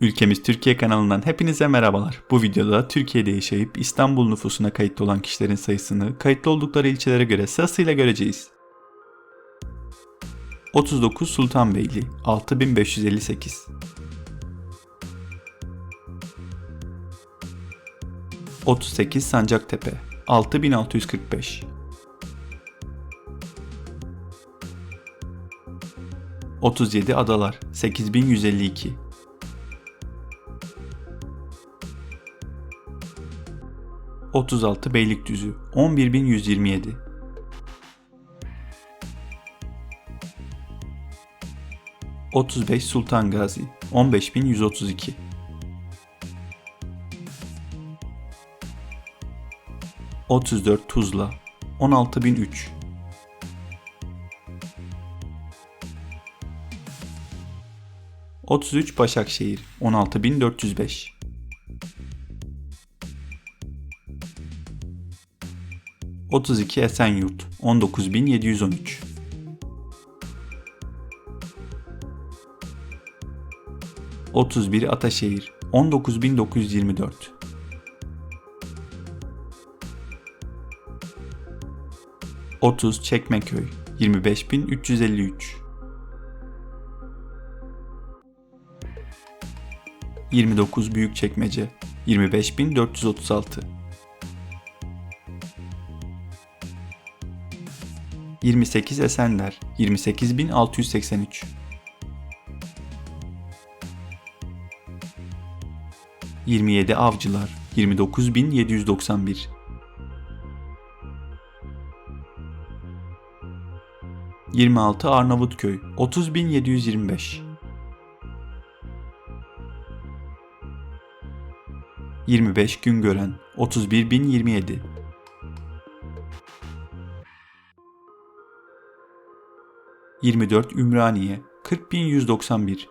Ülkemiz Türkiye kanalından hepinize merhabalar. Bu videoda Türkiye'de yaşayıp İstanbul nüfusuna kayıtlı olan kişilerin sayısını kayıtlı oldukları ilçelere göre sırasıyla göreceğiz. 39 Sultanbeyli 6558 38 Sancaktepe 6645 37 Adalar 8152 36 Beylikdüzü 11127 35 Sultan Gazi 15132 34 Tuzla 16003 33 Başakşehir 16405 32 Esenyurt 19713 31 Ataşehir 19924 30 Çekmeköy 25353 29 Büyükçekmece 25436 28 Esenler 28683 27 Avcılar 29791 26 Arnavutköy 30725 25 Güngören 31027 24 Ümraniye 40191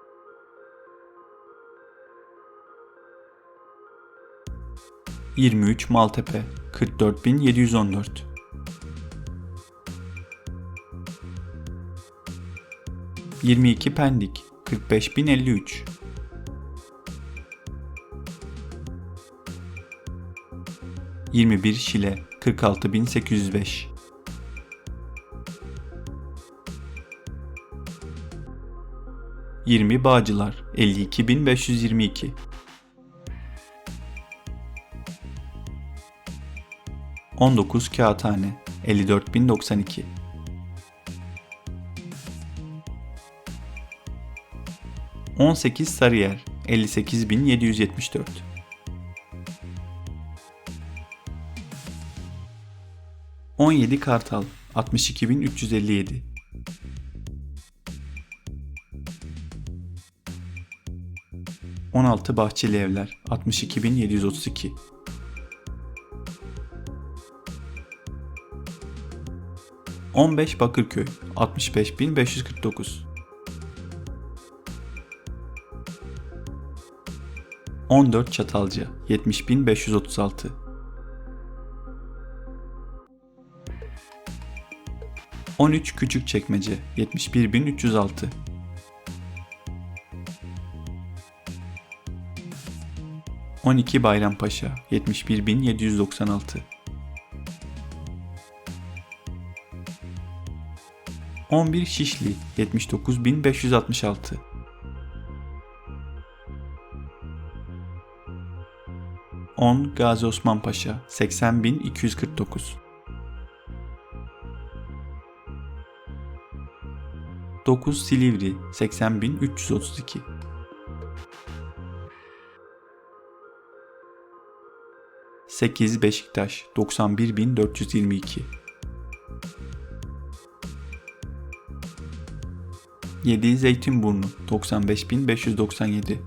23 Maltepe 44714 22 Pendik 45053 21 Şile 46805 20 Bağcılar 52522 19 Kağıthane 54092 18 Sarıyer 58774 17 Kartal 62357 16 Bahçeli Evler 62732 15 Bakırköy 65549 14 Çatalca 70536 13 Küçükçekmece 71306 12 Bayrampaşa 71796 11 Şişli 79566 10 Gazi Osman Paşa 80249 9 Silivri 80332 8 Beşiktaş 91422 7 Zeytinburnu 95597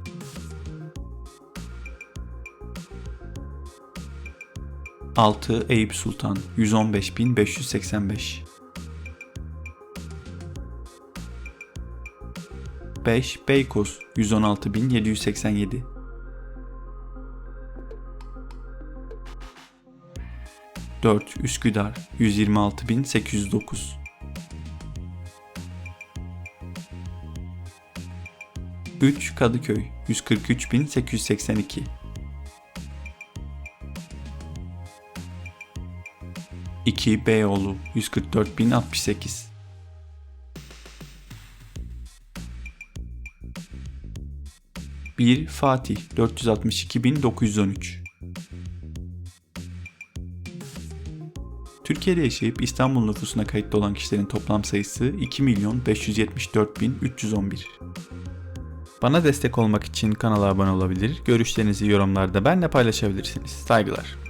6 Eyüp Sultan 115585 5 Beykoz 116787 4 Üsküdar 126809 3. Kadıköy 143.882 2. Beyoğlu 144.068 1. Fatih 462.913 Türkiye'de yaşayıp İstanbul nüfusuna kayıtlı olan kişilerin toplam sayısı 2.574.311. Bana destek olmak için kanala abone olabilir, görüşlerinizi yorumlarda benimle paylaşabilirsiniz. Saygılar.